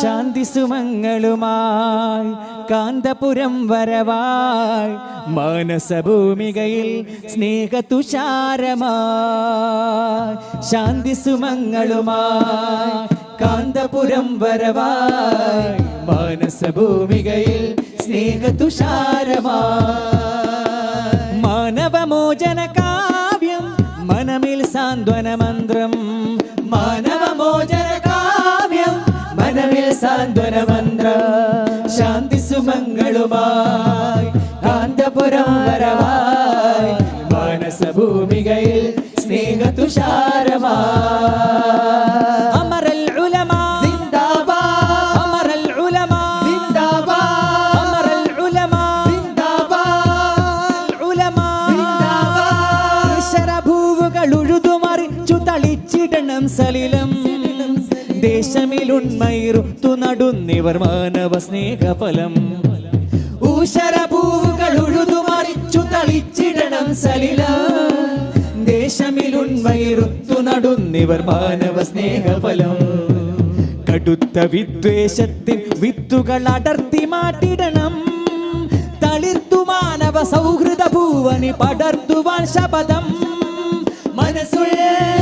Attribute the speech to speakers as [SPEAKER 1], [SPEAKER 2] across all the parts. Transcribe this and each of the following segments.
[SPEAKER 1] ശാന്തി സുമങ്ങളുമായി കാന്തപുരം വരവായി മാനസഭൂമികയിൽ സ്നേഹതുഷാരമായി ശാന്തി സുമങ്ങളുമായി കാന്തപുരം വരവായി മാനസഭൂമികയിൽ സ്നേഹതുഷാരമായി മാനവമോചന കാവ്യം മനമിൽ സാന്ത്വന മന്ത്രം കാവ്യം മനമിൽ സാന്ത്വന മന്ത്ര ശാന്തി സുമങ്ങളുമായി കാന്തപുരാരമായി മാനസഭൂമികയിൽ സ്നേഹതുഷാരമായി. അമരൽ ഉലമാ അമരൽ ഉലമാ അമരൽ ഉലമാ ഉലമാ. ശരഭൂവുകൾ ഉഴുതുമറിച്ചു തളിച്ചിടണം സലിലം. ദേശമിലുണ്മയിറുത്തു നടുന്നിവർ മാനവ സ്നേഹഫലം. ഊശരപൂവുകൾ ഉഴുതു മറിച്ചു തളിച്ചിടണം സലില. ദേശമിലുണ്മയിറുത്തു നടുന്നിവർ മാനവ സ്നേഹഫലം. കടുത്ത വിദ്വേഷത്തിൻ വിത്തുകൾ അടർത്തി മാറ്റിടണം. തളിർത്തു മാനവ സൗഹൃദ ഭൂവനി പടർത്തുവാൻ ശപഥം. മനസ്സുള്ളിൽ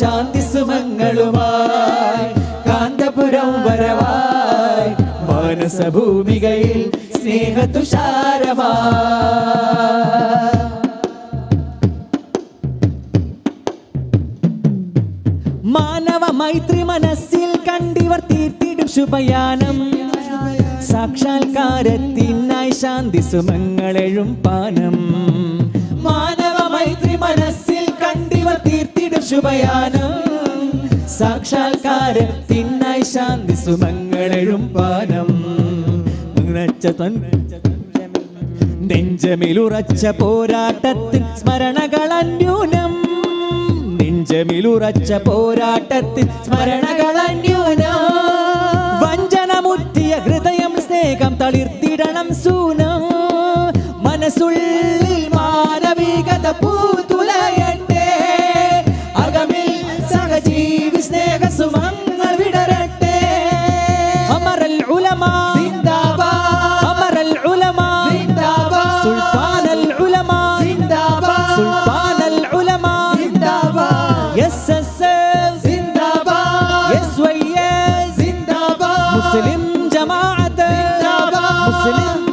[SPEAKER 1] ശാന്തി സുമങ്ങളുമായി കാന്തപുരം വരവായി. മാനസഭൂമികയിൽ സ്നേഹതുഷാരമാ. മാനവ മൈത്രി മനസ്സിൽ കണ്ടിവർ തീർത്തിടും ശുഭയാനം. സാക്ഷാത്കാരത്തിനായി ശാന്തി സുമങ്ങളെഴും പാനം. മാനവ മൈത്രി മനസ്സിൽ കണ്ടിവർ തീർത്തിടും ശുഭയാനം. സാക്ഷാത്കാരത്തിനായി ശാന്തി സുമങ്ങളെഴും പാനം. തൻ നെഞ്ചമിലുറച്ച പോരാട്ടത്തിൽ സ്മരണകൾ അന്യൂനം. നെഞ്ചമിലുറച്ച പോരാട്ടത്തിൽ സ്മരണകൾ അന്യൂനം. വഞ്ചനമുറ്റിയ ഹൃദയം സ്നേഹം തളിർത്തിടണം സൂനം. മനസ്സുള്ളിൽ മാനവികത പൂത്തുലയട്ടെ مسلم
[SPEAKER 2] جماعة.
[SPEAKER 1] مسلم